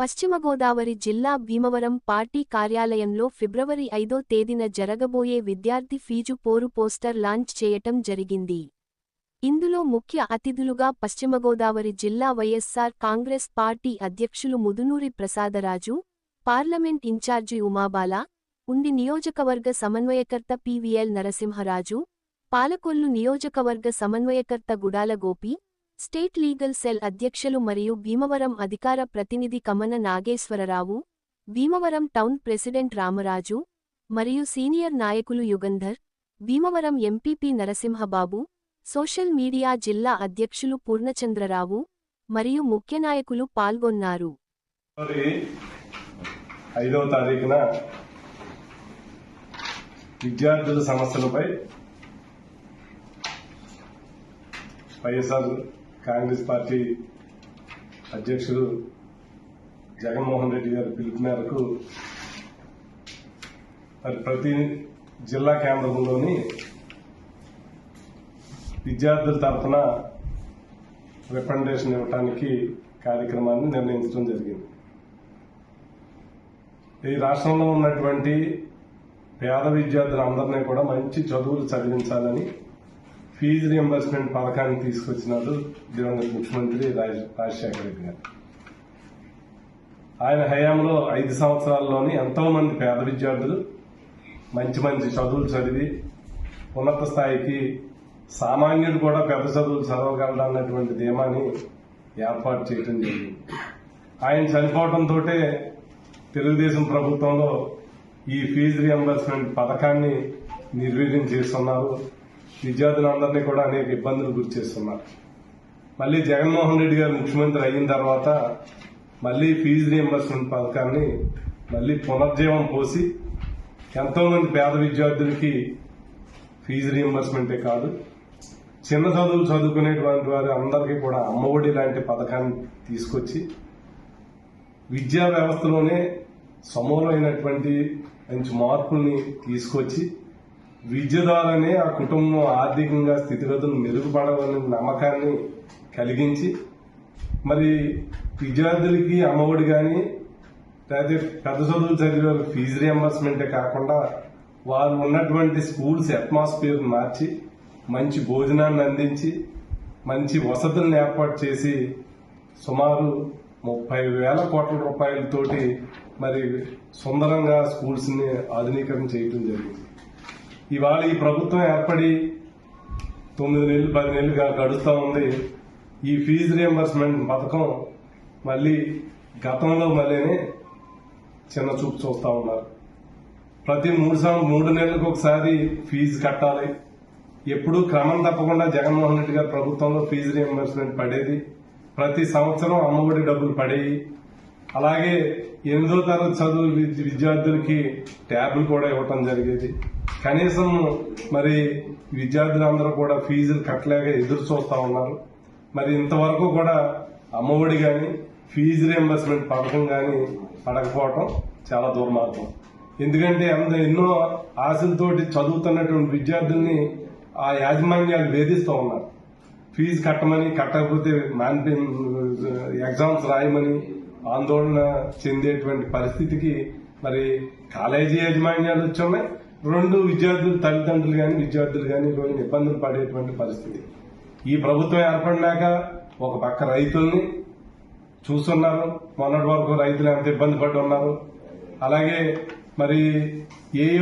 పశ్చిమ గోదావరి జిల్లా భీమవరం పార్టీ కార్యాలయంలో ఫిబ్రవరి ఐదో తేదీన జరగబోయే విద్యార్థి ఫీజు పోరు పోస్టర్ లాంచ్ చేయటం జరిగింది. ఇందులో ముఖ్య అతిథులుగా పశ్చిమ గోదావరి జిల్లా వైఎస్సార్ కాంగ్రెస్ పార్టీ అధ్యక్షులు ముదునూరి ప్రసాదరాజు పార్లమెంట్ ఇన్ఛార్జి ఉమాబాల ఉండి నియోజకవర్గ సమన్వయకర్త పివిఎల్ నరసింహరాజు పాలకొల్లు నియోజకవర్గ సమన్వయకర్త Gudala Gopi state legal cell అధ్యక్షులు మరియు భీమవరం అధికార ప్రతినిధి కమన నాగేశ్వరరావు భీమవరం టౌన్ ప్రెసిడెంట్ రామరాజు మరియు సీనియర్ నాయకులు Yugandhar Bhimavaram MPP Narasimhababu social media జిల్లా అధ్యక్షులు పూర్ణచంద్రరావు మరియు ముఖ్య నాయకులు పాల్గొన్నారు. ఐదవ తారీఖున విద్యార్థుల సమస్యలపై వైఎస్ఆర్ కాంగ్రెస్ పార్టీ అధ్యక్షుడు జగన్మోహన్ రెడ్డి గారి పిలుపు మేరకు మరి ప్రతి జిల్లా కేంద్రంలోని విద్యార్థుల తరఫున రిప్రజెంటేషన్ ఇవ్వడానికి కార్యక్రమాన్ని నిర్ణయించడం జరిగింది. ఈ రాష్ట్రంలో ఉన్నటువంటి పేద విద్యార్థులందరినీ కూడా మంచి చదువులు చదివించాలని ఫీజు రియంబర్స్మెంట్ పథకాన్ని తీసుకొచ్చినారు దివంగత ముఖ్యమంత్రి రాజశేఖర రెడ్డి గారు. ఆయన హయాంలో ఐదు సంవత్సరాల్లోని ఎంతో మంది పేద విద్యార్థులు మంచి మంచి చదువులు చదివి ఉన్నత స్థాయికి సామాన్యుడు కూడా పెద్ద చదువులు చదవగలడు అన్నటువంటి ధీమాని ఏర్పాటు చేయడం జరిగింది. ఆయన చనిపోవడంతో తెలుగుదేశం ప్రభుత్వంలో ఈ ఫీజు రియంబర్స్మెంట్ పథకాన్ని నిర్వీర్యం చేస్తున్నారు. విద్యార్థులందరినీ కూడా అనేక ఇబ్బందులు గురి చేస్తున్నారు. మళ్ళీ జగన్మోహన్ రెడ్డి గారు ముఖ్యమంత్రి అయిన తర్వాత మళ్ళీ ఫీజు రియంబర్స్మెంట్ పథకాన్ని మళ్ళీ పునర్జీవం పోసి ఎంతో మంది పేద విద్యార్థులకి ఫీజు రియంబర్స్మెంటే కాదు చిన్న చదువులు చదువుకునేటువంటి వారి అందరికీ కూడా అమ్మఒడి లాంటి పథకాన్ని తీసుకొచ్చి విద్యా వ్యవస్థలోనే సమూలమైనటువంటి మంచి మార్పుల్ని తీసుకొచ్చి విద్య ద్వారానే ఆ కుటుంబం ఆర్థికంగా స్థితిగతులు మెరుగుపడాలనే నమ్మకాన్ని కలిగించి మరి విద్యార్థులకి అమ్మఒడి కానీ లేకపోతే పెద్ద చదువులు చదివే ఫీజు రియంబర్స్మెంటే కాకుండా వారు ఉన్నటువంటి స్కూల్స్ అట్మాస్ఫియర్ మార్చి మంచి భోజనాన్ని అందించి మంచి వసతులను ఏర్పాటు చేసి సుమారు ముప్పై వేల కోట్ల రూపాయలతోటి మరి సుందరంగా స్కూల్స్ని ఆధునీకరణ చేయడం జరిగింది. ఇవాళ ఈ ప్రభుత్వం ఏర్పడి తొమ్మిది నెలలు పది నెలలుగా గడుస్తూ ఉంది. ఈ ఫీజు రియంబర్స్మెంట్ పథకం మళ్ళీ గతంలో మళ్ళీనే చిన్న చూపు చూస్తూ ఉన్నారు. ప్రతి మూడు సంవత్సరం మూడు నెలలకు ఒకసారి ఫీజు కట్టాలి. ఎప్పుడూ క్రమం తప్పకుండా జగన్మోహన్ రెడ్డి గారి ప్రభుత్వంలో ఫీజు రియంబర్స్మెంట్ పడేది. ప్రతి సంవత్సరం అమ్మఒడి డబ్బులు పడేవి అలాగే ఎనిమిదో తరగతి చదువు విద్య- విద్యార్థులకి ట్యాబ్లు కూడా ఇవ్వటం జరిగేది. కనీసం మరి విద్యార్థులందరూ కూడా ఫీజులు కట్టలేక ఎదురు చూస్తూ ఉన్నారు. మరి ఇంతవరకు కూడా అమ్మఒడి కానీ ఫీజు రియంబర్స్మెంట్ పథకం కానీ పడకపోవటం చాలా దుర్మార్గం. ఎందుకంటే అంత ఎన్నో ఆశలతోటి చదువుతున్నటువంటి విద్యార్థుల్ని ఆ యాజమాన్యాలు వేధిస్తూ ఉన్నారు. ఫీజు కట్టమని కట్టకపోతే మాన్పి ఎగ్జామ్స్ రాయమని ఆందోళన చెందేటువంటి పరిస్థితికి మరి కాలేజీ యాజమాన్యాలు వచ్చున్నాయి రెండు విద్యార్థులు తల్లిదండ్రులు కానీ విద్యార్థులు కానీ ఈరోజు ఇబ్బందులు పడేటువంటి పరిస్థితి. ఈ ప్రభుత్వం ఏర్పడినాక ఒక పక్క రైతుల్ని చూస్తున్నారు. మొన్నటి వరకు రైతులు ఎంత ఇబ్బంది పడి ఉన్నారు. అలాగే మరి ఏ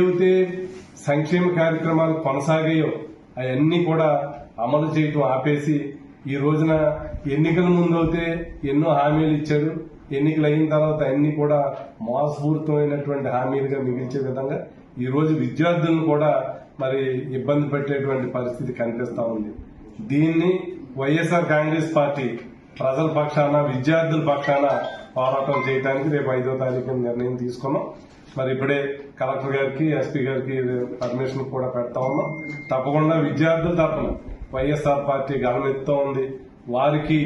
సంక్షేమ కార్యక్రమాలు కొనసాగాయో అవన్నీ కూడా అమలు చేయటం ఆపేసి ఈ రోజున ఎన్నికల ముందు అయితే ఎన్నో హామీలు ఇచ్చారు. ఎన్నికలు అయిన తర్వాత అన్ని కూడా మోసపూరితమైనటువంటి హామీలుగా మిగిల్చే విధంగా ఈరోజు విద్యార్థులను కూడా మరి ఇబ్బంది పెట్టేటువంటి పరిస్థితి కనిపిస్తా ఉంది. దీన్ని వైఎస్ఆర్ కాంగ్రెస్ పార్టీ ప్రజల పక్షాన విద్యార్థుల పక్షాన పోరాటం చేయడానికి రేపు ఐదో తారీఖు నిర్ణయం తీసుకున్నాం. మరి ఇప్పుడే కలెక్టర్ గారికి ఎస్పీ గారికి పర్మిషన్ కూడా పెడతా ఉన్నాం. తప్పకుండా విద్యార్థుల తరఫున వైఎస్ఆర్ పార్టీ గమనిస్తూ ఉంది. వారికి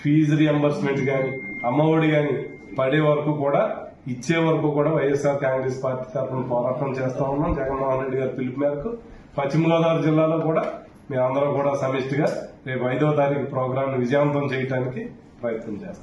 ఫీజు రియంబర్స్మెంట్ కానీ అమ్మఒడి కానీ పడే వరకు కూడా ఇచ్చే వరకు కూడా వైఎస్ఆర్ కాంగ్రెస్ పార్టీ తరఫున పోరాటం చేస్తా ఉన్నాం. జగన్మోహన్ రెడ్డి గారి పిలుపు మేరకు పశ్చిమ గోదావరి జిల్లాలో కూడా మేమందరం కూడా సమిష్టిగా రేపు ఐదో తారీఖు ప్రోగ్రాం విజయవంతం చేయడానికి ప్రయత్నం చేస్తాం.